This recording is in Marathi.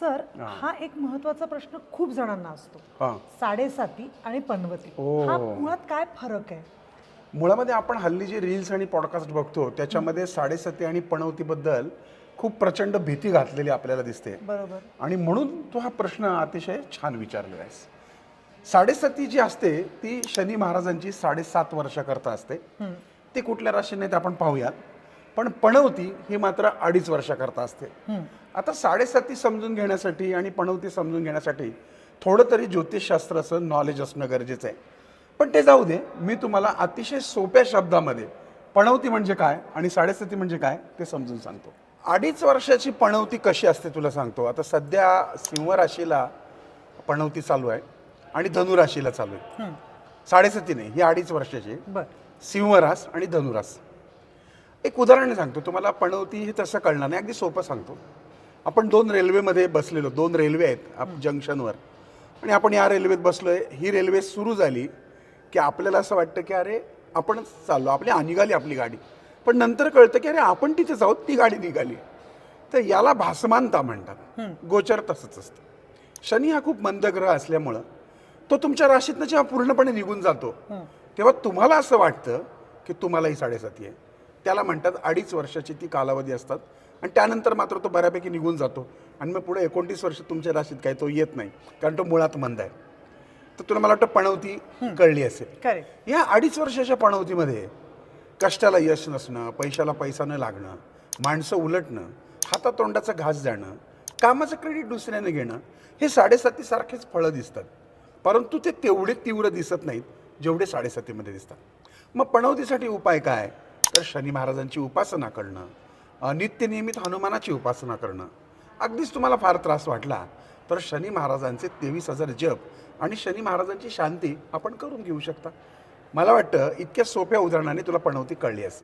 सर हा. एक महत्त्वाचा प्रश्न खूप जणांना असतो. साडेसाती आणि पनवती. हा मुळात काय फरक आहे? मुळामध्ये आपण हल्ली जे रील्स आणि पॉडकास्ट बघतो त्याच्यामध्ये साडेसती आणि पणवतीबद्दल खूप प्रचंड भीती घातलेली आपल्याला दिसते. बरोबर. आणि म्हणून तू हा प्रश्न अतिशय छान विचारलेला आहेस साडेसती जी असते ती शनी महाराजांची साडेसात वर्षाकरता असते. ती कुठल्या राशीने ते आपण पाहूयात. पण पणवती ही मात्र अडीच वर्षाकरता असते. आता साडेसाती समजून घेण्यासाठी आणि पणवती समजून घेण्यासाठी थोडं तरी ज्योतिषशास्त्राचं नॉलेज असणं गरजेचं आहे. पण ते जाऊ दे मी तुम्हाला अतिशय सोप्या शब्दामध्ये पणवती म्हणजे काय आणि साडेसती म्हणजे काय ते समजून सांगतो. अडीच वर्षाची पणवती कशी असते तुला सांगतो. आता सध्या सिंह राशीला पणवती चालू आहे आणि धनुराशीला चालू आहे. साडेसती नाही ही अडीच वर्षाची सिंहरास आणि धनुरास. एक उदाहरण सांगतो तुम्हाला पणवती हे तसं कळणार नाही. अगदी सोपं सांगतो. आपण दोन रेल्वेमध्ये बसलेलो दोन रेल्वे आहेत आप जंक्शनवर. आणि आपण या रेल्वेत बसलोय ही रेल्वे सुरू झाली की आपल्याला असं वाटतं की अरे आपणच चाललो आपली निघाली आपली गाडी. पण नंतर कळतं की अरे आपण तिथेच आहोत ती गाडी निघाली. तर याला भासमानता म्हणतात. गोचर तसंच असतं. शनी हा खूप मंद ग्रह असल्यामुळं तो तुमच्या राशीतनं जेव्हा पूर्णपणे निघून जातो तेव्हा तुम्हाला असं वाटतं की तुम्हालाही साडेसाती आहे. त्याला म्हणतात अडीच वर्षाची ती कालावधी असतात. आणि त्यानंतर मात्र तो बऱ्यापैकी निघून जातो. आणि मग पुढे एकोणतीस वर्ष तुमच्या राशीत काय तो येत नाही कारण तो मुळात मंद आहे. तर तुला मला वाटतं पणवती कळली असेल. या अडीच वर्षाच्या पणवतीमध्ये कष्टाला यश नसणं पैशाला पैसा न लागणं माणसं उलटणं हातातोंडाचा घास जाणं कामाचं क्रेडिट दुसऱ्याने घेणं हे साडेसातीसारखेच फळं दिसतात. परंतु ते तेवढे तीव्र दिसत नाहीत जेवढे साडेसातीमध्ये दिसतात. मग पणवतीसाठी उपाय काय? तर शनी महाराजांची उपासना करणं नित्यनियमित हनुमानाची उपासना करणं. अगदीच तुम्हाला फार त्रास वाटला तर शनी महाराजांचे तेवीस हजार जप आणि शनी महाराजांची शांती आपण करून घेऊ शकता. मला वाटतं इतक्या सोप्या उदाहरणाने तुला पणवती कळली असेल.